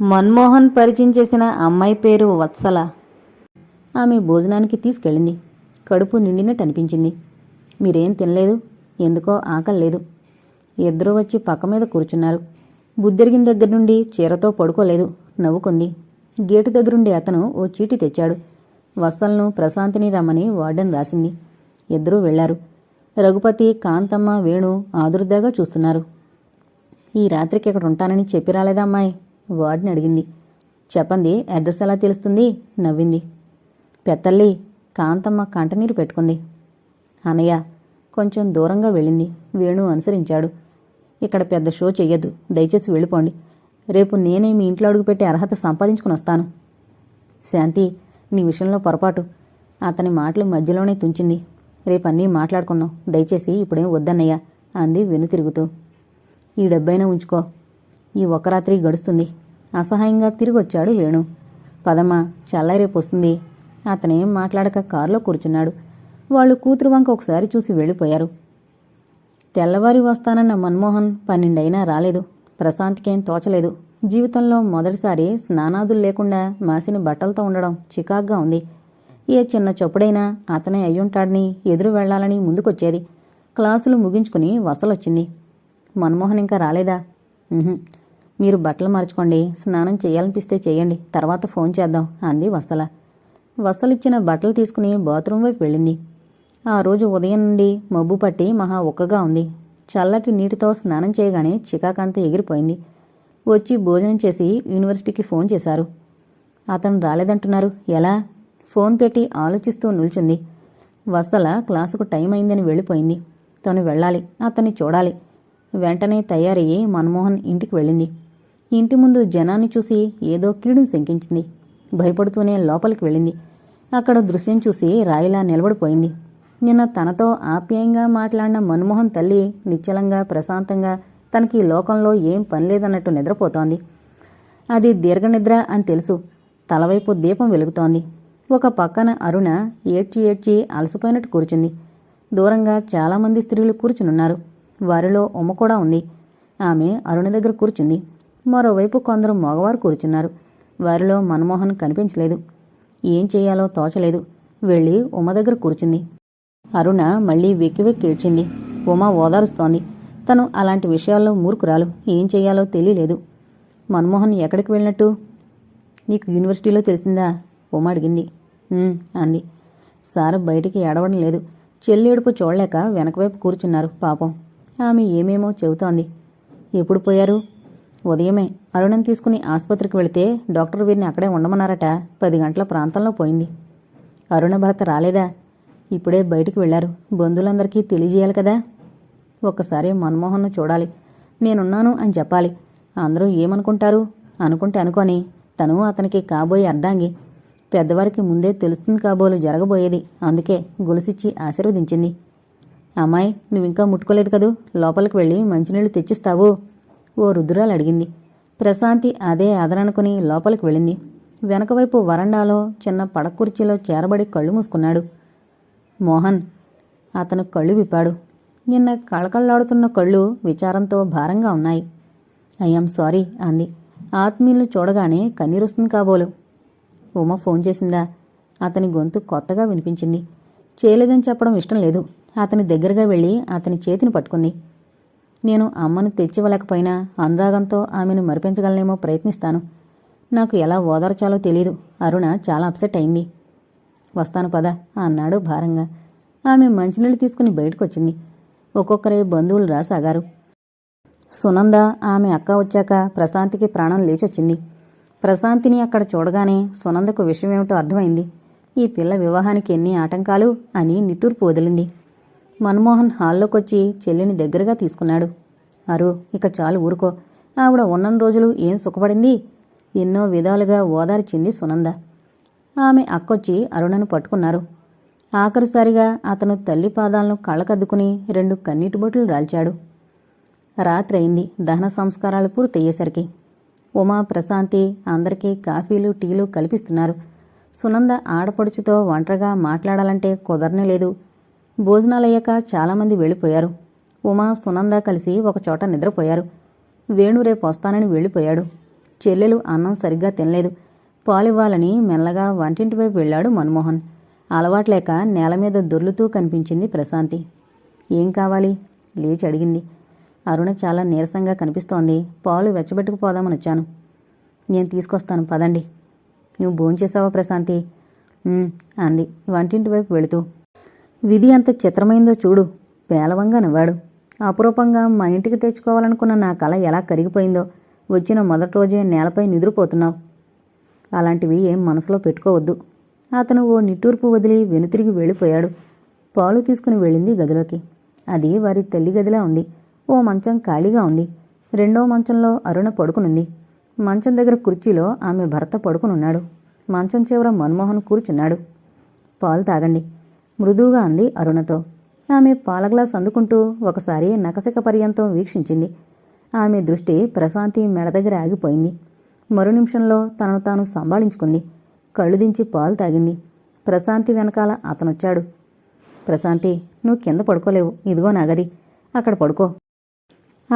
మన్మోహన్ పరిచయం చేసిన అమ్మాయి పేరు వత్సల. ఆమె భోజనానికి తీసుకెళ్ళింది. కడుపు నిండినట్టు అనిపించింది. మీరేం తినలేదు? ఎందుకో ఆకలి లేదు. ఇద్దరూ వచ్చి పక్క మీద కూర్చున్నారు. బుద్ధిరిగిన దగ్గర నుండి చీరతో పడుకోలేదు. నవ్వుకుంది. గేటు దగ్గరుండి అతను ఓ చీటి తెచ్చాడు. వత్సలను ప్రశాంతిని రమ్మని వార్డెన్ రాసింది. ఇద్దరూ వెళ్ళారు రఘుపతి కాంతమ్మ వేణు ఆదుర్దాగా చూస్తున్నారు. ఈ రాత్రికి ఇక్కడ ఉంటానని చెప్పి రాలేదా అమ్మాయి? వార్డ్ని అడిగింది చెప్పండి అడ్రస్ ఎలా తెలుస్తుంది? నవ్వింది. పెత్తల్లి కాంతమ్మ కంటనీరు పెట్టుకుంది. అనయ్య కొంచెం దూరంగా వెళ్ళింది. వేణు అనుసరించాడు. ఇక్కడ పెద్ద షో చెయ్యొద్దు. దయచేసి వెళ్ళిపోండి. రేపు నేనే మీ ఇంట్లో అడుగుపెట్టే అర్హత సంపాదించుకుని వస్తాను. శాంతి నీ విషయంలో పొరపాటు. అతని మాటలు మధ్యలోనే తుంచింది. రేపు మాట్లాడుకుందాం. దయచేసి ఇప్పుడేం వద్దన్నయ్యా అంది వెను తిరుగుతూ. ఈ డబ్బైనా ఉంచుకో. ఈ ఒక్క రాత్రి గడుస్తుంది. అసహాయంగా తిరిగి వచ్చాడు వేణు. పదమ్మ చల్లారేపు వస్తుంది. అతనేం మాట్లాడక కారులో కూర్చున్నాడు. వాళ్ళు కూతురు వంక ఒకసారి చూసి వెళ్ళిపోయారు. తెల్లవారి వస్తానన్న మన్మోహన్ పన్నెండైనా రాలేదు. ప్రశాంత్కేం తోచలేదు. జీవితంలో మొదటిసారి స్నానాదులు లేకుండా మాసిన బట్టలతో ఉండడం చికాగ్గా ఉంది. ఏ చిన్న చొప్పుడైనా అతనే అయ్యుంటాడని ఎదురు వెళ్ళాలని ముందుకొచ్చేది. క్లాసులు ముగించుకుని వసలొచ్చింది. మన్మోహన్ ఇంకా రాలేదా? మీరు బట్టలు మార్చుకోండి స్నానం చేయాలనిపిస్తే చేయండి తర్వాత ఫోన్ చేద్దాం అంది వసల వసలిచ్చిన బట్టలు తీసుకుని బాత్రూం వైపు వెళ్ళింది. ఆ రోజు ఉదయం నుండి మబ్బు పట్టి మహా ఒక్కగా ఉంది. చల్లటి నీటితో స్నానం చేయగానే చికాకంత ఎగిరిపోయింది. వచ్చి భోజనం చేసి యూనివర్సిటీకి ఫోన్ చేశారు. అతను రాలేదంటున్నారు ఎలా? ఫోన్ పెట్టి ఆలోచిస్తూ నిల్చుంది. వసల క్లాసుకు టైం అయిందని వెళ్ళిపోయింది. తను వెళ్ళాలి అతన్ని చూడాలి. వెంటనే తయారయ్యి మన్మోహన్ ఇంటికి వెళ్ళింది. ఇంటి ముందు జనాన్ని చూసి ఏదో కీడును శంకించింది. భయపడుతూనే లోపలికి వెళ్ళింది. అక్కడ దృశ్యం చూసి రాయిలా నిలబడిపోయింది. నిన్న తనతో ఆప్యాయంగా మాట్లాడిన మన్మోహన్ తల్లి నిశ్చలంగా ప్రశాంతంగా తనకి లోకంలో ఏం పనిలేదన్నట్టు నిద్రపోతోంది. అది దీర్ఘనిద్ర అని తెలుసు. తలవైపు దీపం వెలుగుతోంది. ఒక పక్కన అరుణ ఏడ్చి ఏడ్చి అలసిపోయినట్టు కూర్చుంది. దూరంగా చాలామంది స్త్రీలు కూర్చునున్నారు. వారిలో ఉమ్మ కూడా ఉంది. ఆమె అరుణ దగ్గర కూర్చుంది. మరోవైపు కొందరు మగవారు కూర్చున్నారు. వారిలో మన్మోహన్ కనిపించలేదు. ఏం చేయాలో తోచలేదు. వెళ్ళి ఉమ దగ్గర కూర్చుంది. అరుణ మళ్ళీ వెక్కి వెక్కి ఏడ్చింది. ఉమ ఓదారుస్తోంది. తను అలాంటి విషయాల్లో మూర్ఖురాలు. ఏం చేయాలో తెలియలేదు. మన్మోహన్ ఎక్కడికి వెళ్ళినట్టు? నీకు యూనివర్సిటీలో తెలిసిందా? ఉమ అడిగింది. అంది. సార్ బయటికి ఏడవడం లేదు. చెల్లేడుపు చూడలేక వెనకవైపు కూర్చున్నారు. పాపం. ఆమె ఏమేమో చెబుతోంది. ఎప్పుడు పోయారు? ఉదయమే అరుణం తీసుకుని ఆసుపత్రికి వెళితే డాక్టర్ వీరిని అక్కడే ఉండమన్నారట. పది గంటల ప్రాంతంలో పోయింది. అరుణ భర్త రాలేదా? ఇప్పుడే బయటికి వెళ్ళారు. బంధువులందరికీ తెలియజేయాలి కదా? ఒక్కసారి మన్మోహన్ను చూడాలి. నేనున్నాను అని చెప్పాలి. అందరూ ఏమనుకుంటారు? అనుకుంటే అనుకొని. తను అతనికి కాబోయే అర్ధాంగి. పెద్దవారికి ముందే తెలుస్తుంది కాబోలు జరగబోయేది. అందుకే గొలుసిచ్చి ఆశీర్వదించింది. అమ్మాయి నువ్వింకా ముట్టుకోలేదు కదూ? లోపలికి వెళ్ళి మంచినీళ్ళు తెచ్చిస్తావు. ఓ రుద్రాలు అడిగింది. ప్రశాంతి అదే అదరనుకుని లోపలికి వెళ్ళింది. వెనకవైపు వరండాలో చిన్న పడకుర్చీలో చేరబడి కళ్ళు మూసుకున్నాడు. మోహన్ అతను కళ్ళు విప్పాడు. నిన్న కళకళలాడుతున్న కళ్ళు విచారంతో భారంగా ఉన్నాయి. ఐఎమ్ సారీ అంది. ఆత్మీయులు చూడగానే కన్నీరుస్తుంది కాబోలు. ఉమ ఫోన్ చేసిందా? అతని గొంతు కొత్తగా వినిపించింది. చేయలేదని చెప్పడం ఇష్టం లేదు. అతని దగ్గరగా వెళ్ళి అతని చేతిని పట్టుకుంది. నేను అమ్మను తెచ్చివ్వలేకపోయినా అనురాగంతో ఆమెను మరిపించగలనేమో ప్రయత్నిస్తాను. నాకు ఎలా ఓదార్చాలో తెలీదు. అరుణ చాలా అప్సెట్ అయింది. వస్తాను పద అన్నాడు భారంగా. ఆమె మంచినీళ్ళు తీసుకుని బయటకొచ్చింది. ఒక్కొక్కరే బంధువులు రాసాగారు. సునంద ఆమె అక్క వచ్చాక ప్రశాంతికి ప్రాణం లేచొచ్చింది. ప్రశాంతిని అక్కడ చూడగానే సునందకు విషయమేమిటో అర్థమైంది. ఈ పిల్ల వివాహానికి ఎన్ని ఆటంకాలు అని నిట్టూర్పు వదిలింది. మన్మోహన్ హాల్లోకొచ్చి చెల్లిని దగ్గరగా తీసుకున్నాడు. అరు ఇక చాలు ఊరుకో. ఆవిడ ఉన్న రోజులు ఏం సుఖపడింది? ఎన్నో విధాలుగా ఓదార్చింది సునంద. ఆమె అక్కొచ్చి అరుణను పట్టుకున్నారు. ఆఖరిసారిగా అతను తల్లి పాదాలను కళ్ళకద్దుకుని రెండు కన్నీటి బొట్లు రాల్చాడు. రాత్రయింది దహన సంస్కారాలు పూర్తయ్యేసరికి. ఉమా ప్రశాంతి అందరికీ కాఫీలు టీలు కల్పిస్తున్నారు. సునంద ఆడపడుచుతో ఒంటరిగా మాట్లాడాలంటే కుదరనే లేదు. భోజనాలయ్యాక చాలామంది వెళ్ళిపోయారు. ఉమా సునంద కలిసి ఒకచోట నిద్రపోయారు. వేణు రేపు వస్తానని వెళ్ళిపోయాడు. చెల్లెలు అన్నం సరిగ్గా తినలేదు. పాలివ్వాలని మెల్లగా వంటింటి వైపు వెళ్ళాడు మన్మోహన్. అలవాట్లేక నేల మీద దొర్లుతూ కనిపించింది ప్రశాంతి. ఏం కావాలి? లేచి అడిగింది. అరుణ చాలా నీరసంగా కనిపిస్తోంది. పాలు వెచ్చబెట్టుకుపోదామని వచ్చాను. నేను తీసుకొస్తాను పదండి. నువ్వు భోంచేసావా ప్రశాంతి? అంది. వంటింటి వైపు వెళుతూ. విధి అంత చిత్రమైందో చూడు. పేలవంగా నవ్వాడు. అపురూపంగా మా ఇంటికి తెచ్చుకోవాలనుకున్న నా కళ ఎలా కరిగిపోయిందో. వచ్చిన మొదటి రోజే నేలపై నిద్రపోతున్నావు. అలాంటివి ఏం మనసులో పెట్టుకోవద్దు. అతను ఓ నిట్టూర్పు వదిలి వెనుతిరిగి వెళ్ళిపోయాడు. పాలు తీసుకుని వెళ్ళింది గదిలోకి. అది వారి తల్లి గదిలా ఉంది. ఓ మంచం ఖాళీగా ఉంది. రెండో మంచంలో అరుణ పడుకునుంది. మంచం దగ్గర కుర్చీలో ఆమె భర్త పడుకునున్నాడు. మంచం చివర మన్మోహన్ కూర్చున్నాడు. పాలు తాగండి. మృదువుగా అంది అరుణతో. ఆమె పాల గ్లాస్ అందుకుంటూ ఒకసారి నకసిక పర్యంతం వీక్షించింది. ఆమె దృష్టి ప్రశాంతి మెడ దగ్గర ఆగిపోయింది. మరు నిమిషంలో తనను తాను సంభాళించుకుంది. కళ్ళు దించి పాలు తాగింది. ప్రశాంతి వెనకాల అతనొచ్చాడు. ప్రశాంతి నువ్వు కింద పడుకోలేవు. ఇదిగో నా గది. అక్కడ పడుకో.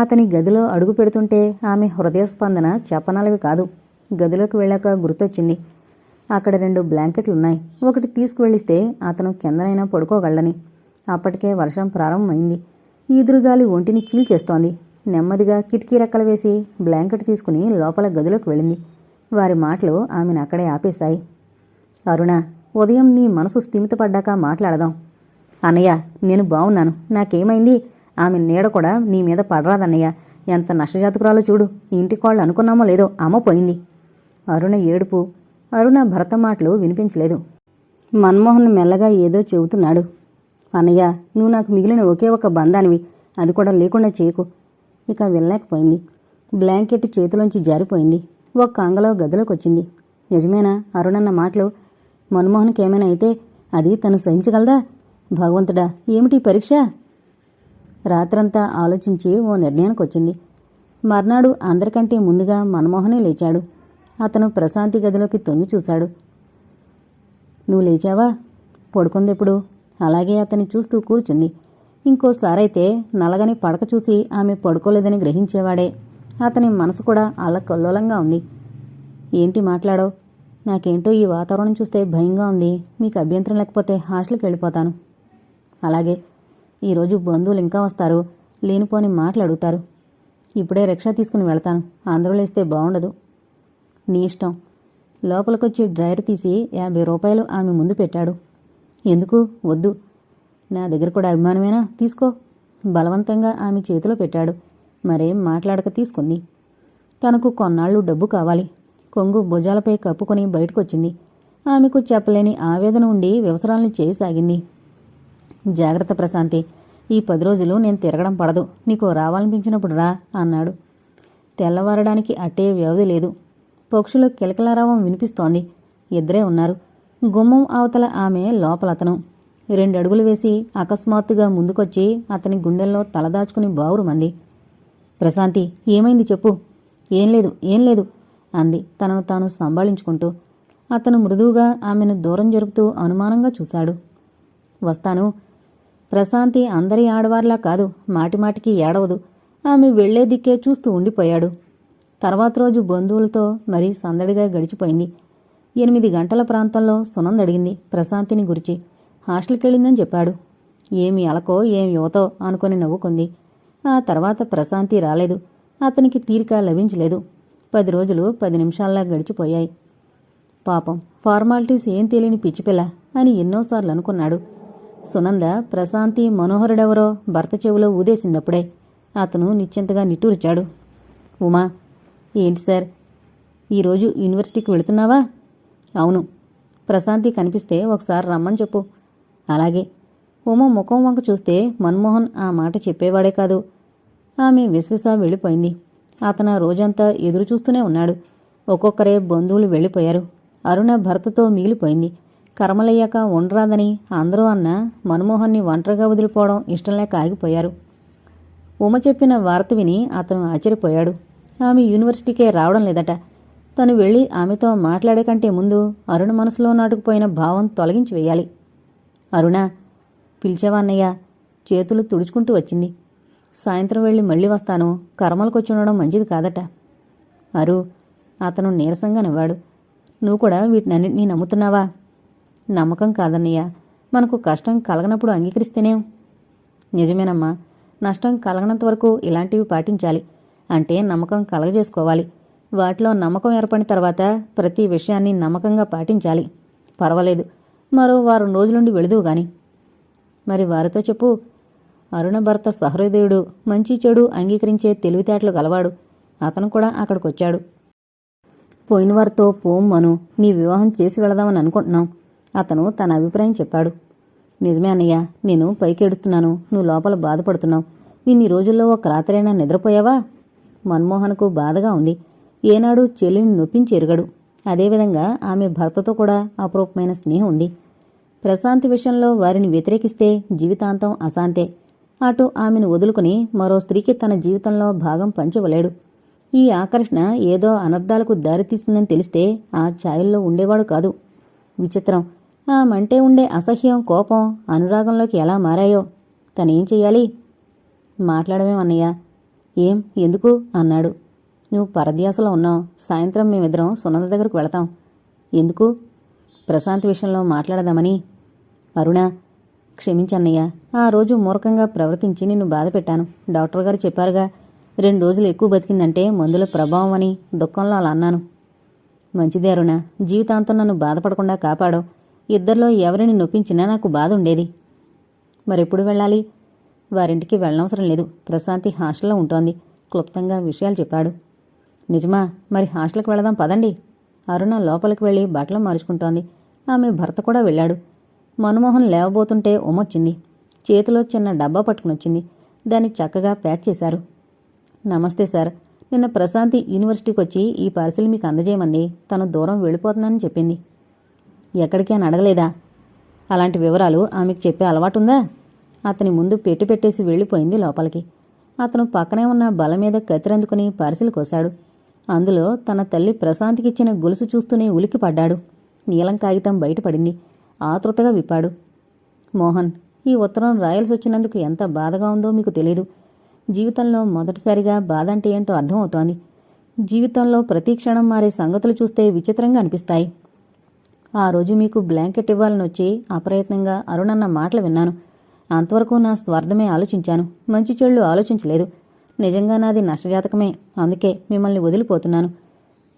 అతని గదిలో అడుగు పెడుతుంటే ఆమె హృదయ స్పందన చెప్పనలవి కాదు. గదిలోకి వెళ్ళాక గుర్తొచ్చింది. అక్కడ రెండు బ్లాంకెట్లు ఉన్నాయి ఒకటి తీసుకువెళ్ళిస్తే అతను కిందనైనా పడుకోగలని అప్పటికే వర్షం ప్రారంభమైంది. ఈదురుగాలి ఒంటిని చీల్చేస్తోంది. నెమ్మదిగా కిటికీ రెక్కలు వేసి బ్లాంకెట్ తీసుకుని లోపల గదిలోకి వెళ్ళింది. వారి మాటలు ఆమెను అక్కడే ఆపేశాయి. అరుణ ఉదయం నీ మనసు స్థిమితపడ్డాక మాట్లాడదాం. అన్నయ్య నేను బాగున్నాను నాకేమైంది? ఆమె నీడ కూడా నీ మీద పడరాదన్నయ్య. ఎంత నష్టజాతకురాలో చూడు. ఇంటి కోళ్ళు అనుకున్నామో లేదో అమ్మ పోయింది. అరుణ ఏడుపు అరుణ భరత మాటలు వినిపించలేదు. మన్మోహన్ మెల్లగా ఏదో చెబుతున్నాడు. అన్నయ్య నువ్వు నాకు మిగిలిన ఒకే ఒక బంధానివి. అది కూడా లేకుండా చేయకు. ఇక వెళ్ళలేకపోయింది. బ్లాంకెట్ చేతిలోంచి జారిపోయింది. ఒక కాంగలో గదిలోకి వచ్చింది నిజమేనా? అరుణన్న మాటలు మన్మోహన్కి ఏమైనా అయితే అది తను సహించగలదా? భగవంతుడా ఏమిటి పరీక్ష? రాత్రంతా ఆలోచించి ఓ నిర్ణయానికి వచ్చింది మర్నాడు అందరికంటే ముందుగా మన్మోహనే లేచాడు. అతను ప్రశాంతి గదిలోకి తొంగి చూశాడు. నువ్వు లేచావా? పడుకుందెప్పుడు? అలాగే అతన్ని చూస్తూ కూర్చుంది. ఇంకోసారైతే నలగని పడక చూసి ఆమె పడుకోలేదని గ్రహించేవాడే. అతని మనసు కూడా అల్లకల్లోలంగా ఉంది. ఏంటి మాట్లాడో నాకేంటో ఈ వాతావరణం చూస్తే భయంగా ఉంది. మీకు అభ్యంతరం లేకపోతే హాస్టల్కి వెళ్ళిపోతాను. అలాగే. ఈరోజు బంధువులు ఇంకా వస్తారు. లేనిపోని మాటలు అడుగుతారు. ఇప్పుడే రిక్షా తీసుకుని వెళ్తాను. అందరూ లేస్తే బాగుండదు నీ ఇష్టం. లోపలికొచ్చి డ్రైవర్ తీసి యాభై రూపాయలు ఆమె ముందు పెట్టాడు. ఎందుకు? వద్దు. నా దగ్గర కూడా అభిమానమేనా? తీసుకో. బలవంతంగా ఆమె చేతిలో పెట్టాడు. మరేం మాట్లాడక తీసుకుంది. తనకు కొన్నాళ్ళు డబ్బు కావాలి. కొంగు భుజాలపై కప్పుకొని బయటకొచ్చింది. ఆమెకు చెప్పలేని ఆవేదన ఉండి వ్యవసరాలను చేయసాగింది. జాగ్రత్త ప్రశాంతి. ఈ పది రోజులు నేను తిరగడం పడదు. నీకు రావాలనిపించినప్పుడు రా అన్నాడు. తెల్లవారడానికి అట్టే వ్యవధి లేదు. పక్షుల కిలకలారావం వినిపిస్తోంది. ఇద్దరే ఉన్నారు. గుమ్మం అవతల ఆమె లోపలతను. రెండు అడుగులు వేసి అకస్మాత్తుగా ముందుకొచ్చి అతని గుండెల్లో తలదాచుకుని బావురుమంది ప్రశాంతి ఏమైంది చెప్పు. ఏం లేదు ఏం లేదు అంది తనను తాను సంభాళించుకుంటూ. అతను మృదువుగా ఆమెను దూరం జరుపుతూ అనుమానంగా చూశాడు. వస్తాను. ప్రశాంతి అందరి ఆడవార్లా కాదు మాటిమాటికి ఏడవదు. ఆమె వెళ్ళే దిక్కే చూస్తూ ఉండిపోయాడు. తర్వాత రోజు బంధువులతో మరీ సందడిగా గడిచిపోయింది. ఎనిమిది గంటల ప్రాంతంలో సునంద్ అడిగింది ప్రశాంతిని గురించి. హాస్టల్కి వెళ్ళిందని చెప్పాడు. ఏమి అలకో ఏం యువతో అనుకుని నవ్వుకుంది. ఆ తర్వాత ప్రశాంతి రాలేదు. అతనికి తీరిక లభించలేదు. పది రోజులు పది నిమిషాల్లా గడిచిపోయాయి. పాపం ఫార్మాలిటీస్ ఏం తెలియని పిచ్చిపిల్ల అని ఎన్నోసార్లు అనుకున్నాడు. సునంద ప్రశాంతి మనోహరుడెవరో భర్త చెవిలో ఊదేసిందప్పుడే. అతను నిశ్చింతగా నిట్టూర్చాడు. ఉమా ఏంటి సార్? ఈరోజు యూనివర్సిటీకి వెళుతున్నావా? అవును. ప్రశాంతి కనిపిస్తే ఒకసారి రమ్మని చెప్పు. అలాగే. ఉమ ముఖం వంక చూస్తే మన్మోహన్ ఆ మాట చెప్పేవాడే కాదు. ఆమె విశ్వస వెళ్ళిపోయింది. అతను రోజంతా ఎదురు చూస్తూనే ఉన్నాడు. ఒక్కొక్కరే బంధువులు వెళ్ళిపోయారు. అరుణ భర్తతో మిగిలిపోయింది. కర్మలయ్యాక ఉండరాదని అందరూ అన్న మన్మోహన్ని ఒంటరిగా వదిలిపోవడం ఇష్టం లేక ఆగిపోయారు. ఉమ చెప్పిన వార్త విని అతను ఆశ్చర్యపోయాడు. ఆమె యూనివర్సిటీకే రావడం లేదట. తను వెళ్ళి ఆమెతో మాట్లాడే కంటే ముందు అరుణ మనసులో నాటుకుపోయిన భావం తొలగించి వేయాలి. అరుణ పిలిచేవాన్నయ్యా చేతులు తుడుచుకుంటూ వచ్చింది. సాయంత్రం వెళ్ళి మళ్ళీ వస్తాను. కర్మలకొచ్చి ఉండడం మంచిది కాదట. అరు అతను నీరసంగా నవ్వాడు. నువ్వు కూడా వీటినన్నింటినీ నమ్ముతున్నావా? నమ్మకం కాదన్నయ్య. మనకు కష్టం కలగనప్పుడు అంగీకరిస్తేనేం? నిజమేనమ్మా. నష్టం కలగనంత వరకు ఇలాంటివి పాటించాలి. అంటే నమ్మకం కలగజేసుకోవాలి. వాటిలో నమ్మకం ఏర్పడిన తర్వాత ప్రతి విషయాన్ని నమ్మకంగా పాటించాలి. పర్వాలేదు. మరో వారం రోజులుండి వెళుదువు గాని. మరి వారితో చెప్పు. అరుణ భర్త సహృదయుడు మంచి చెడు అంగీకరించే తెలివితేటలు గలవాడు. అతను కూడా అక్కడికొచ్చాడు. పోయిన వారితో పోం మను నీ వివాహం చేసి వెళదామని అనుకుంటున్నాం. అతను తన అభిప్రాయం చెప్పాడు. నిజమే అన్నయ్య నేను పైకెడుస్తున్నాను. నువ్వు లోపల బాధపడుతున్నావు. ఇన్ని రోజుల్లో ఒక రాత్రైనా నిద్రపోయావా? మన్మోహన్కు బాధగా ఉంది. ఏనాడు చెల్లిని నొప్పించి ఎరగడు. అదేవిధంగా ఆమె భర్తతో కూడా అపరూపమైన స్నేహం ఉంది. ప్రశాంతి విషయంలో వారిని వ్యతిరేకిస్తే జీవితాంతం అశాంతే. అటు ఆమెను వదులుకుని మరో స్త్రీకి తన జీవితంలో భాగం పంచవలేడు. ఈ ఆకర్షణ ఏదో అనర్థాలకు దారితీస్తుందని తెలిస్తే ఆ ఛాయల్లో ఉండేవాడు కాదు. విచిత్రం. ఆమంటే ఉండే అసహ్యం కోపం అనురాగంలోకి ఎలా మారాయో? తనేం చెయ్యాలి? మాట్లాడమేం అన్నయ్య ఏం? ఎందుకు? అన్నాడు. నువ్వు పరధ్యాసలో ఉన్నావు. సాయంత్రం మేమిద్దరం సునంద దగ్గరకు వెళతాం. ఎందుకు? ప్రశాంత్ విషయంలో మాట్లాడదామని. అరుణ క్షమించన్నయ్య. ఆ రోజు మూర్ఖంగా ప్రవర్తించి నిన్ను బాధ పెట్టాను డాక్టర్ గారు చెప్పారుగా రెండు రోజులు ఎక్కువ బతికిందంటే మందుల ప్రభావం అని దుఃఖంలో అలా అన్నాను. మంచిదే అరుణ. జీవితాంతం నన్ను బాధపడకుండా కాపాడో ఇద్దరిలో ఎవరిని నొప్పించినా నాకు బాధ ఉండేది. మరెప్పుడు వెళ్ళాలి? వారింటికి వెళ్ళనవసరం లేదు. ప్రశాంతి హాస్టల్లో ఉంటోంది. క్లుప్తంగా విషయాలు చెప్పాడు. నిజమా? మరి హాస్టల్కి వెళదాం పదండి. అరుణ లోపలికి వెళ్ళి బట్టలు మార్చుకుంటోంది. ఆమె భర్త కూడా వెళ్ళాడు. మన్మోహన్ లేవబోతుంటే ఉమొచ్చింది చేతిలో చిన్న డబ్బా పట్టుకునొచ్చింది. దాన్ని చక్కగా ప్యాక్ చేశారు. నమస్తే సార్. నిన్న ప్రశాంతి యూనివర్సిటీకి వచ్చి ఈ పార్సిల్ మీకు అందజేయమంది. తను దూరం వెళ్ళిపోతున్నానని చెప్పింది. ఎక్కడికి అని అడగలేదా? అలాంటి వివరాలు ఆమెకు చెప్పే అలవాటుందా? అతని ముందు పెట్టి పెట్టేసి వెళ్ళిపోయింది లోపలికి. అతను పక్కనే ఉన్న బల మీద కత్తిరందుకుని పార్సిల్ కోశాడు. అందులో తన తల్లి ప్రశాంతికిచ్చిన గొలుసు చూస్తూనే ఉలికిపడ్డాడు నీలం కాగితం బయటపడింది. ఆతృతగా విప్పాడు. మోహన్ ఈ ఉత్తరం రాయాల్సి వచ్చినందుకు ఎంత బాధగా ఉందో మీకు తెలీదు. జీవితంలో మొదటిసారిగా బాధ అంటే ఏంటో అర్థమవుతోంది. జీవితంలో ప్రతి క్షణం మారే సంగతులు చూస్తే విచిత్రంగా అనిపిస్తాయి. ఆ రోజు మీకు బ్లాంకెట్ ఇవ్వాలని వచ్చి అప్రయత్నంగా అరుణన్న మాటలు విన్నాను. అంతవరకు నా స్వార్థమే ఆలోచించాను. మంచి చెళ్ళు ఆలోచించలేదు. నిజంగా నాది నష్టజాతకమే. అందుకే మిమ్మల్ని వదిలిపోతున్నాను.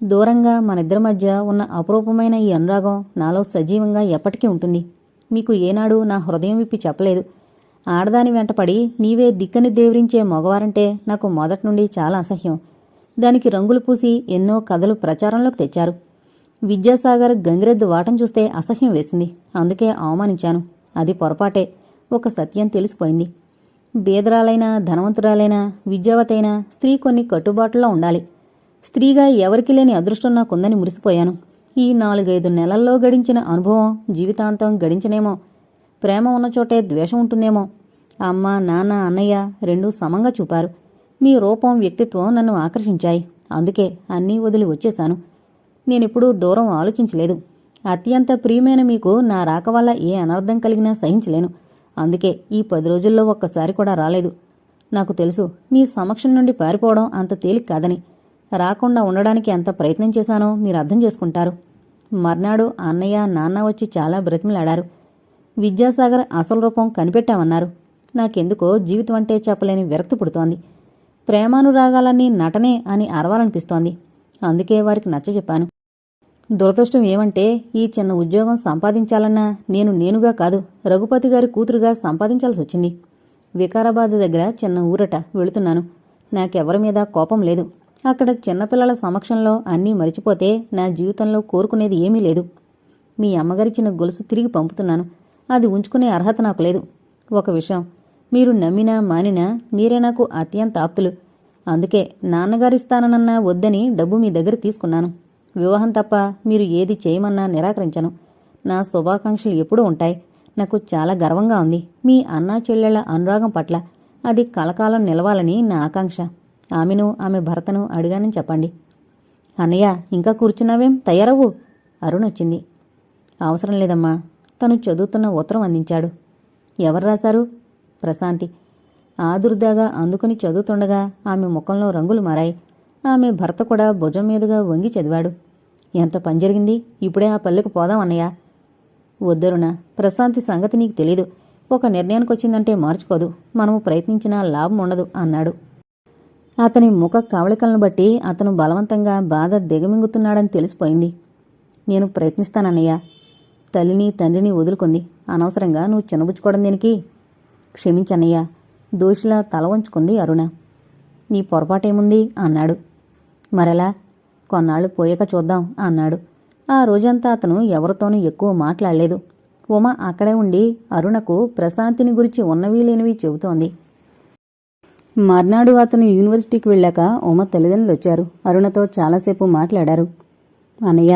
దూరంగా మనిద్దరి మధ్య ఉన్న అపురూపమైన ఈ అనురాగం నాలో సజీవంగా ఎప్పటికీ ఉంటుంది. మీకు ఏనాడు నా హృదయం విప్పి చెప్పలేదు. ఆడదాని వెంటపడి నీవే దిక్కని దేవరించే మగవారంటే నాకు మొదటి నుండి చాలా అసహ్యం. దానికి రంగులు పూసి ఎన్నో కథలు ప్రచారంలోకి తెచ్చారు. విద్యాసాగర్ గంగిరెద్దు వాటం చూస్తే అసహ్యం వేసింది. అందుకే అవమానించాను. అది పొరపాటే. ఒక సత్యం తెలిసిపోయింది. బేదరాలైనా ధనవంతురాలైనా విద్యావతైనా స్త్రీ కొన్ని కట్టుబాటులో ఉండాలి. స్త్రీగా ఎవరికి లేని అదృష్టం నాకుందని మురిసిపోయాను. ఈ నాలుగైదు నెలల్లో గడించిన అనుభవం జీవితాంతం గడించనేమో. ప్రేమ ఉన్న చోటే ద్వేషం ఉంటుందేమో. అమ్మ నాన్న అన్నయ్య రెండూ సమంగా చూపారు. మీ రూపం వ్యక్తిత్వం నన్ను ఆకర్షించాయి. అందుకే అన్నీ వదిలి వచ్చేశాను. నేనెప్పుడూ దూరం ఆలోచించలేదు. అత్యంత ప్రియమైన మీకు నా రాక వల్ల ఏ అనర్థం కలిగినా సహించలేను. అందుకే ఈ పది రోజుల్లో ఒక్కసారి కూడా రాలేదు. నాకు తెలుసు మీ సమక్షం నుండి పారిపోవడం అంత తేలిక కాదని. రాకుండా ఉండడానికి ఎంత ప్రయత్నం చేశానో మీరు అర్థం చేసుకుంటారు. మర్నాడు అన్నయ్య నాన్న వచ్చి చాలా బ్రతిమలాడారు. విద్యాసాగర్ అసలు రూపం కనిపెట్టామన్నారు. నాకెందుకో జీవితం అంటే చెప్పలేని విరక్తి పుడుతోంది. ప్రేమానురాగాలన్నీ నటనే అని అరవాలనిపిస్తోంది. అందుకే వారికి నచ్చజెప్పాను దురదృష్టం ఏమంటే ఈ చిన్న ఉద్యోగం సంపాదించాలన్నా నేను నేనుగా కాదు రఘుపతి గారి కూతురుగా సంపాదించాల్సి వచ్చింది. వికారాబాద్ దగ్గర చిన్న ఊరట వెళుతున్నాను. నాకెవరి మీద కోపం లేదు. అక్కడ చిన్నపిల్లల సమక్షంలో అన్నీ మరిచిపోతే నా జీవితంలో కోరుకునేది ఏమీ లేదు. మీ అమ్మగారిచ్చిన గొలుసు తిరిగి పంపుతున్నాను. అది ఉంచుకునే అర్హత నాకు లేదు. ఒక విషయం మీరు నమ్మినా మానినా మీరే నాకు అత్యంత ఆప్తులు. అందుకే నాన్నగారిస్తానన్నా వద్దని డబ్బు మీ దగ్గర తీసుకున్నాను. వివాహం తప్ప మీరు ఏది చేయమన్నా నిరాకరించను. నా శుభాకాంక్షలు ఎప్పుడూ ఉంటాయి. నాకు చాలా గర్వంగా ఉంది. మీ అన్నా చెల్లెళ్ళ అనురాగం పట్ల అది కలకాలం నిలవాలని నా ఆకాంక్ష. ఆమెను ఆమె భర్తను అడిగానని చెప్పండి. అన్నయ్య ఇంకా కూర్చున్నావేం? తయారవు అరుణ్ వచ్చింది. అవసరం లేదమ్మా. తను చదువుతున్న ఉత్తరం అందించాడు. ఎవరు రాశారు? ప్రశాంతి. ఆదుర్దాగా అందుకుని చదువుతుండగా ఆమె ముఖంలో రంగులు మారాయి. ఆమె భర్త కూడా భుజం మీదుగా వంగి చదివాడు. ఎంత పని జరిగింది? ఇప్పుడే ఆ పల్లెకు పోదాం అన్నయ్య. వద్దరునా ప్రశాంతి సంగతి నీకు తెలీదు. ఒక నిర్ణయానికి వచ్చిందంటే మార్చుకోదు. మనము ప్రయత్నించినా లాభం ఉండదు అన్నాడు. అతని ముఖ కవళికలను బట్టి అతను బలవంతంగా బాధ దిగమింగుతున్నాడని తెలిసిపోయింది. నేను ప్రయత్నిస్తానన్నయ్య. తల్లిని తండ్రిని వదులుకుంది. అనవసరంగా నువ్వు చినబుచ్చుకోవడం దీనికి? క్షమించన్నయ్యా. దోషిలా తల వంచుకుంది అరుణ. నీ పొరపాటేముంది? అన్నాడు. మరెలా? కొన్నాళ్ళు పోయాక చూద్దాం అన్నాడు. ఆ రోజంతా అతను ఎవరితోనూ ఎక్కువ మాట్లాడలేదు. ఉమ అక్కడే ఉండి అరుణకు ప్రశాంతిని గురించి ఉన్నవి లేనివి చెబుతోంది. మర్నాడు అతను యూనివర్సిటీకి వెళ్ళాక ఉమ తల్లిదండ్రులు వచ్చారు. అరుణతో చాలాసేపు మాట్లాడారు. అన్నయ్య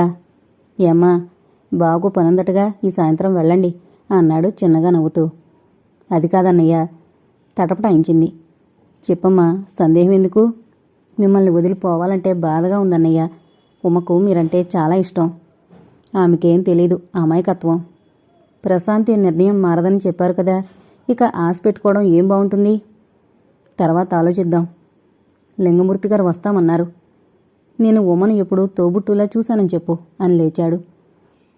ఏమ్మా బాగు పనుందటగా ఈ సాయంత్రం వెళ్ళండి అన్నాడు చిన్నగా నవ్వుతూ. అది కాదన్నయ్య తటపటాయించింది. చెప్పమ్మా సందేహం ఎందుకు? మిమ్మల్ని వదిలిపోవాలంటే బాధగా ఉందన్నయ్య. ఉమకు మీరంటే చాలా ఇష్టం. ఆమెకేం తెలీదు అమాయకత్వం. ప్రశాంతి నిర్ణయం మారదని చెప్పారు కదా. ఇక ఆశ పెట్టుకోవడం ఏం బాగుంటుంది? తర్వాత ఆలోచిద్దాం. లింగమూర్తి గారు వస్తామన్నారు. నేను ఉమను ఎప్పుడు తోబుట్టులా చూశానని చెప్పు అని లేచాడు.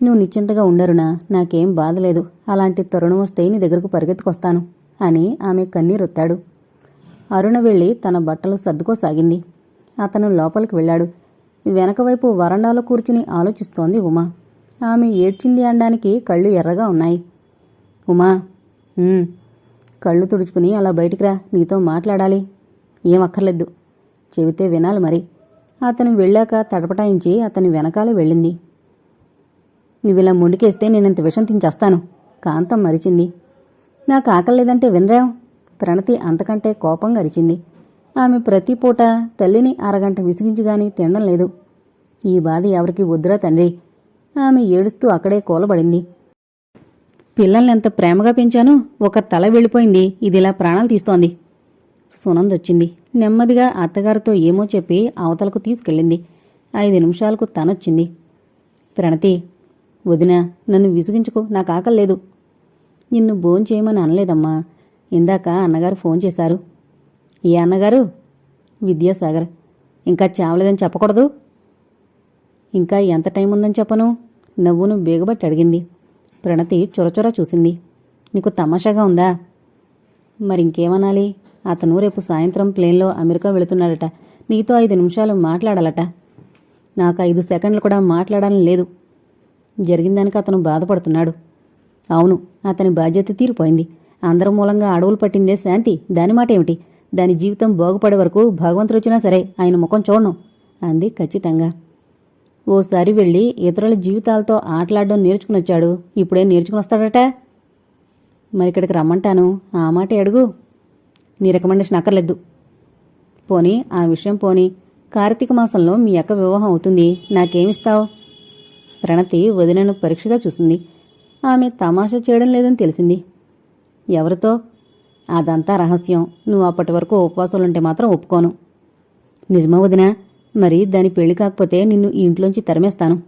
నువ్వు నిశ్చింతగా ఉండరునా నాకేం బాధలేదు అలాంటి తరుణం వస్తే నీ దగ్గరకు పరిగెత్తుకొస్తాను అని ఆమె కన్నీరొత్తాడు. అరుణ వెళ్ళి తన బట్టలు సర్దుకోసాగింది. అతను లోపలికి వెళ్ళాడు. వెనకవైపు వరండాలో కూర్చుని ఆలోచిస్తోంది ఉమా. ఆమె ఏడ్చింది అనడానికి కళ్ళు ఎర్రగా ఉన్నాయి. ఉమా కళ్ళు తుడుచుకుని అలా బయటికి రా నీతో మాట్లాడాలి. ఏం అక్కర్లేదు. చెబితే వినాలి మరి. అతను వెళ్ళాక తడపటాయించి అతని వెనకాలే వెళ్ళింది. నువ్విలా ముండికేస్తే నేనంత విషం తించేస్తాను కాంతం మరిచింది నాకు ఆకలేదంటే వినరావు. ప్రణతి అంతకంటే కోపంగా అరిచింది. ఆమె ప్రతి పూట తల్లిని అరగంట విసిగించుగాని తినడం లేదు. ఈ బాధ ఎవరికి వద్దురా తండ్రి. ఆమె ఏడుస్తూ అక్కడే కూలబడింది. పిల్లల్ని ఎంత ప్రేమగా పెంచాను ఒక తల వెళ్ళిపోయింది. ఇదిలా ప్రాణాలు తీస్తోంది. సునందొచ్చింది నెమ్మదిగా అత్తగారితో ఏమో చెప్పి అవతలకు తీసుకెళ్ళింది. ఐదు నిమిషాలకు తనొచ్చింది. ప్రణతి వదినా నన్ను విసిగించుకో. నాకు ఆకలి లేదు. నిన్ను భోంచేయమని అనలేదమ్మా. ఇందాక అన్నగారు ఫోన్ చేశారు. ఏ అన్నగారు విద్యాసాగర్ ఇంకా చావలేదని చెప్పకూడదు. ఇంకా ఎంత టైం ఉందని చెప్పను? నవ్వును బేగబట్టి అడిగింది. ప్రణతి చొరచొర చూసింది. నీకు తమాషాగా ఉందా? మరింకేమనాలి? అతను రేపు సాయంత్రం ప్లేన్లో అమెరికా వెళుతున్నాడట. నీతో ఐదు నిమిషాలు మాట్లాడాలట. నాకు ఐదు సెకండ్లు కూడా మాట్లాడాలని లేదు. జరిగిందానికి అతను బాధపడుతున్నాడు. అవును అతని బాధ్యత తీరిపోయింది. అందరి మూలంగా అడవులు పట్టిందే శాంతి. దాని మాట ఏమిటి దాని జీవితం బాగుపడే వరకు భగవంతుడు వచ్చినా సరే ఆయన ముఖం చూడను అంది ఖచ్చితంగా. ఓసారి వెళ్ళి ఇతరుల జీవితాలతో ఆటలాడడం నేర్చుకుని వచ్చాడు ఇప్పుడే నేర్చుకుని వస్తాడట మరి ఇక్కడికి రమ్మంటాను. ఆ మాట అడుగు. నీ రికమెండేషన్ అక్కర్లేదు. పోనీ ఆ విషయం పోనీ. కార్తీక మాసంలో మీ అక్క వివాహం అవుతుంది. నాకేమిస్తావు? ప్రణతి వదినను పరీక్షగా చూసింది. ఆమె తమాషా చేయడం లేదని తెలిసింది. ఎవరితో? అదంతా రహస్యం. నువ్వు అప్పటి వరకు ఉపవాసాలుంటే మాత్రం ఒప్పుకోను. నిజమా వదినా? మరి దాని పెళ్ళి కాకపోతే నిన్ను ఇంట్లోంచి తరిమేస్తాను.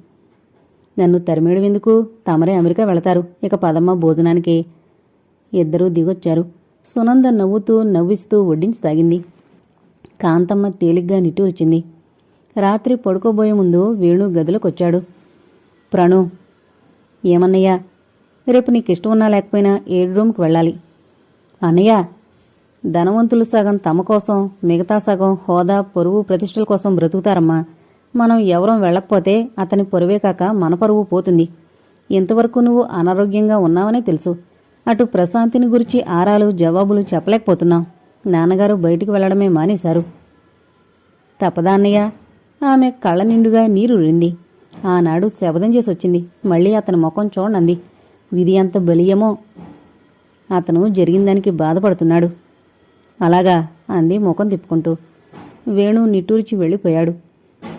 నన్ను తరిమేయడం ఎందుకు తమరే అమెరికా వెళతారు. ఇక పదమ్మ భోజనానికి. ఇద్దరూ దిగొచ్చారు. సునంద నవ్వుతూ నవ్విస్తూ వడ్డించసాగింది కాంతమ్మ తేలిగ్గా నిట్టూర్చింది. రాత్రి పడుకోబోయే ముందు వేణు గదిలోకొచ్చాడు. ప్రణు ఏమన్నయ్యా? రేపు నీకు ఇష్టం ఉన్నా లేకపోయినా ఏడు రూమ్కి వెళ్ళాలి. అన్నయ్య ధనవంతులు సగం తమ కోసం మిగతా సగం హోదా పొరుగు ప్రతిష్టల కోసం బ్రతుకుతారమ్మా. మనం ఎవరం వెళ్ళకపోతే అతని పొరువే కాక మన పరువు పోతుంది. ఇంతవరకు నువ్వు అనారోగ్యంగా ఉన్నావనే తెలుసు. అటు ప్రశాంతిని గురించి ఆరాలు జవాబులు చెప్పలేకపోతున్నావు నాన్నగారు బయటికి వెళ్ళడమే మానేశారు. తప్పదా అన్నయ్య ఆమె కళ్ళ నిండుగా నీరుంది ఆనాడు శబదం చేసి వచ్చింది మళ్ళీ అతని ముఖం చూడండి. విధి ఎంత బలీయమో. అతను జరిగిందానికి బాధపడుతున్నాడు. అలాగా అంది ముఖం తిప్పుకుంటూ. వేణు నిట్టూర్చి వెళ్ళిపోయాడు.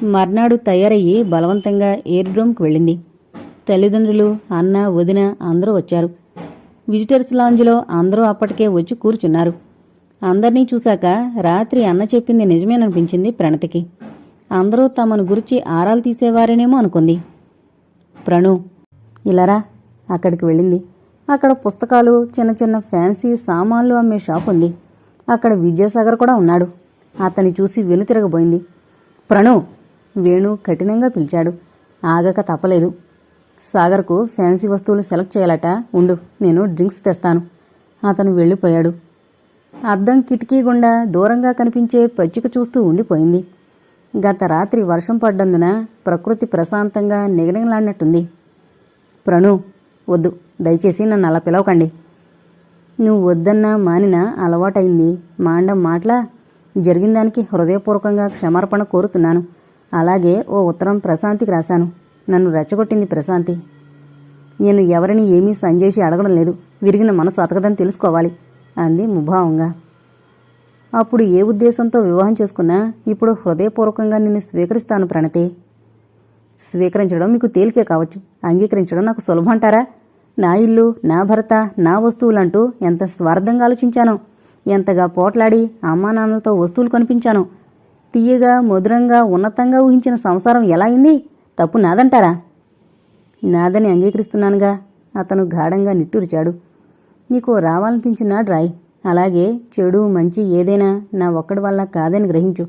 మర్నాడు తయారయ్యి బలవంతంగా ఎయిర్ రూమ్కి వెళ్ళింది. తల్లిదండ్రులు అన్న వదిన అందరూ వచ్చారు. విజిటర్స్ లాంజ్లో అందరూ అప్పటికే వచ్చి కూర్చున్నారు. అందర్నీ చూశాక రాత్రి అన్న చెప్పింది నిజమేననిపించింది ప్రణతికి. అందరూ తమను గురించి ఆరాలు తీసేవారేనేమో అనుకుంది. ప్రణు ఇలారా అక్కడికి వెళ్ళింది. అక్కడ పుస్తకాలు చిన్న చిన్న ఫ్యాన్సీ సామాన్లు అమ్మే షాప్ ఉంది. అక్కడ విద్యాసాగర్ కూడా ఉన్నాడు. అతన్ని చూసి వెను తిరగబోయింది. ప్రణు వేణు కఠినంగా పిలిచాడు. ఆగక తప్పలేదు. సాగర్కు ఫ్యాన్సీ వస్తువులు సెలెక్ట్ చేయాలట. ఉండు నేను డ్రింక్స్ తెస్తాను. అతను వెళ్ళిపోయాడు. అద్దం కిటికీ గుండా దూరంగా కనిపించే పచ్చిక చూస్తూ ఉండిపోయింది. గత రాత్రి వర్షం పడ్డందున ప్రకృతి ప్రశాంతంగా నిగనిగలాడినట్టుంది. ప్రణు వద్దు. దయచేసి నన్ను అలా పిలవకండి. నువ్వు వద్దన్నా మానినా అలవాటైంది. మాండం మాటలా జరిగిన దానికి హృదయపూర్వకంగా క్షమార్పణ కోరుతున్నాను. అలాగే ఓ ఉత్తరం ప్రశాంతికి రాశాను. నన్ను రెచ్చగొట్టింది ప్రశాంతి. నేను ఎవరిని ఏమీ సంజేసి అడగడం లేదు. విరిగిన మనసు అతకదని తెలుసుకోవాలి అంది ముభావంగా. అప్పుడు ఏ ఉద్దేశంతో వివాహం చేసుకున్నా ఇప్పుడు హృదయపూర్వకంగా నిన్ను స్వీకరిస్తాను ప్రణతి. స్వీకరించడం మీకు తేలికే కావచ్చు. అంగీకరించడం నాకు సులభం అంటారా? నా ఇల్లు నా భర్త నా వస్తువులంటూ ఎంత స్వార్థంగా ఆలోచించానో ఎంతగా పోట్లాడి అమ్మా నాన్నలతో వస్తువులు కొనిపించాను. తీయగా మధురంగా ఉన్నతంగా ఊహించిన సంసారం ఎలా అయింది? తప్పు నాదంటారా? నాదని అంగీకరిస్తున్నానుగా. అతను గాఢంగా నిట్టూరిచాడు. నీకు రావాలనిపించిన డ్రాయ్ అలాగే చెడు మంచి ఏదైనా నా ఒక్కడి వల్ల కాదని గ్రహించు.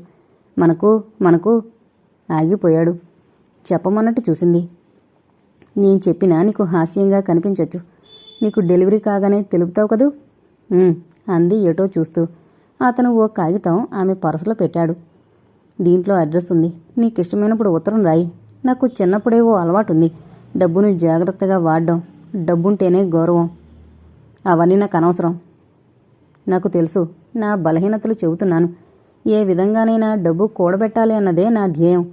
మనకు మనకు ఆగిపోయాడు. చెప్పమన్నట్టు చూసింది. నేను చెప్పినా నీకు హాస్యంగా కనిపించొచ్చు నీకు డెలివరీ కాగానే తెలుపుతావు కదూ? అంది ఏటో చూస్తూ. అతను ఓ కాగితం ఆమె పర్సులో పెట్టాడు. దీంట్లో అడ్రస్ ఉంది. నీకు ఇష్టమైనప్పుడు ఉత్తరం రాయి. నాకు చిన్నప్పుడే ఓ అలవాటు ఉంది డబ్బును జాగ్రత్తగా వాడడం డబ్బుంటేనే గౌరవం. అవన్నీ నాకు అనవసరం. నాకు తెలుసు నా బలహీనతలు చెబుతున్నాను. ఏ విధంగానైనా డబ్బు కూడబెట్టాలి అన్నదే నా ధ్యేయం.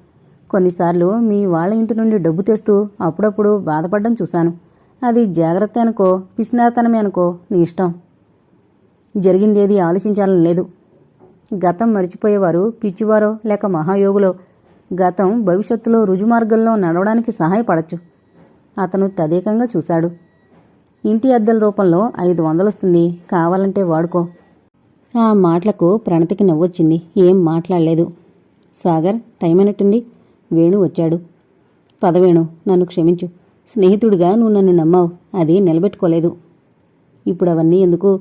కొన్నిసార్లు మీ వాళ్ళ ఇంటి నుండి డబ్బు తెస్తూ అప్పుడప్పుడు బాధపడడం చూశాను. అది జాగ్రత్త అనుకో పిసినాతనమే అనుకో నీ ఇష్టం. జరిగిందేది ఆలోచించాలని లేదు. గతం మరిచిపోయేవారు పిచ్చివారో లేక మహాయోగులో. గతం భవిష్యత్తులో రుజుమార్గంలో నడవడానికి సహాయపడచ్చు. అతను తదేకంగా చూశాడు. ఇంటి అద్దెల రూపంలో ఐదు వందలొస్తుంది కావాలంటే వాడుకో. ఆ మాటలకు ప్రణతికి నవ్వొచ్చింది. ఏం మాట్లాడలేదు. సాగర్ టైం అయినట్టుంది వేణు వచ్చాడు. పదవేణు నన్ను క్షమించు. స్నేహితుడిగా నువ్వు నన్ను నమ్మావు. అది నిలబెట్టుకోలేదు. ఇప్పుడు అవన్నీ ఎందుకు?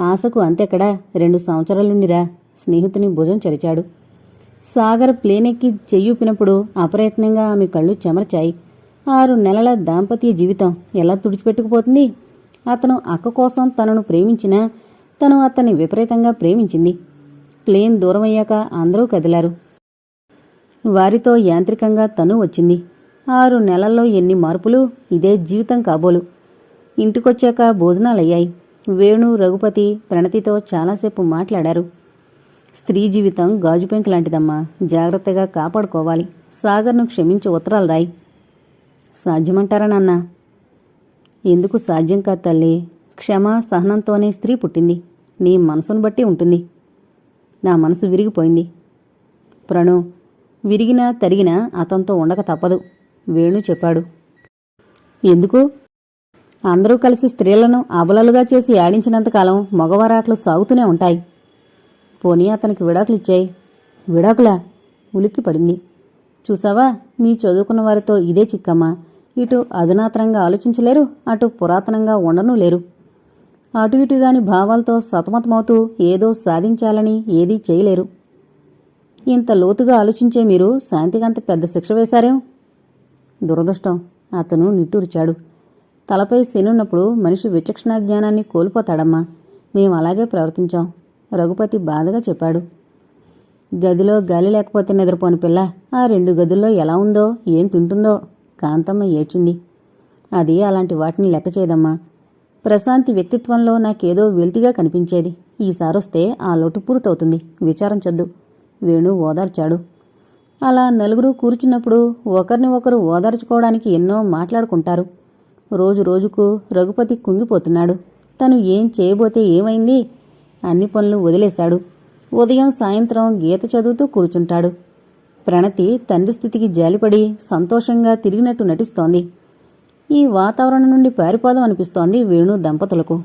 ఆశకు అంతెక్కడా? రెండు సంవత్సరాలుండిరా. స్నేహితుని భుజం చరిచాడు. సాగర్ ప్లేనెక్కి చెయ్యూపినప్పుడు అప్రయత్నంగా ఆమె కళ్ళు చెమర్చాయి. ఆరు నెలల దాంపత్య జీవితం ఎలా తుడిచిపెట్టుకుపోతుంది? అతను అక్క కోసం తనను ప్రేమించినా తను అతన్ని విపరీతంగా ప్రేమించింది. ప్లేన్ దూరమయ్యాక అందరూ కదిలారు. వారితో యాంత్రికంగా తను వచ్చింది. ఆరు నెలల్లో ఎన్ని మార్పులు ఇదే జీవితం కాబోలు. ఇంటికొచ్చాక భోజనాలయ్యాయి. వేణు రఘుపతి ప్రణతితో చాలాసేపు మాట్లాడారు. స్త్రీ జీవితం గాజుపెంక లాంటిదమ్మా. జాగ్రత్తగా కాపాడుకోవాలి. సాగర్ను క్షమించి ఉత్తరాలు రాయి సాధ్యమంటారా నాన్న? ఎందుకు సాధ్యం కాదు తల్లి. క్షమ సహనంతోనే స్త్రీ పుట్టింది. నీ మనసును బట్టి ఉంటుంది. నా మనసు విరిగిపోయింది. ప్రణు విరిగినా తరిగినా అతనితో ఉండక తప్పదు వేణు చెప్పాడు. ఎందుకు? అందరూ కలిసి స్త్రీలను అబలలుగా చేసి ఆడించినంతకాలం మగవారాట్లు సాగుతూనే ఉంటాయి. పోనీ అతనికి విడాకులు ఇచ్చాయి. విడాకులా? ఉలిక్కి పడింది. చూసావా? మీ చదువుకున్న వారితో ఇదే చిక్కమ్మా. ఇటు అధునాతనంగా ఆలోచించలేరు అటు పురాతనంగా ఉండనూ లేరు. అటు ఇటుగాని భావాలతో సతమతమవుతూ ఏదో సాధించాలని ఏదీ చేయలేరు. ఇంత లోతుగా ఆలోచించే మీరు శాంతికంత పెద్ద శిక్ష వేశారేం? దురదృష్టం. అతను నిట్టూర్చాడు. తలపై శనున్నప్పుడు మనిషి విచక్షణా జ్ఞానాన్ని కోల్పోతాడమ్మా. మేము అలాగే ప్రవర్తించాం. రఘుపతి బాధగా చెప్పాడు. గదిలో గాలి లేకపోతే నిద్రపోని పిల్ల ఆ రెండు గదుల్లో ఎలా ఉందో ఏం తింటుందో కాంతమ్మ ఏడ్చింది. అది అలాంటి వాటిని లెక్క చేయదమ్మా. ప్రశాంతి వ్యక్తిత్వంలో నాకేదో వెల్తిగా కనిపించేది. ఈసారొస్తే ఆ లోటు పూర్తవుతుంది. విచారం విచారించొద్దు వేణు ఓదార్చాడు. అలా నలుగురు కూర్చున్నప్పుడు ఒకరిని ఒకరు ఓదార్చుకోవడానికి ఎన్నో మాట్లాడుకుంటారు. రోజు రోజుకు రఘుపతి కుంగిపోతున్నాడు. తను ఏం చేయబోతే ఏమైంది? అన్ని పనులు వదిలేశాడు. ఉదయం సాయంత్రం గీత చదువుతూ కూర్చుంటాడు. ప్రణతి తండ్రి స్థితికి జాలిపడి సంతోషంగా తిరిగినట్టు నటిస్తోంది. ఈ వాతావరణం నుండి పారిపోదాం అనిపిస్తోంది వేణు దంపతులకు.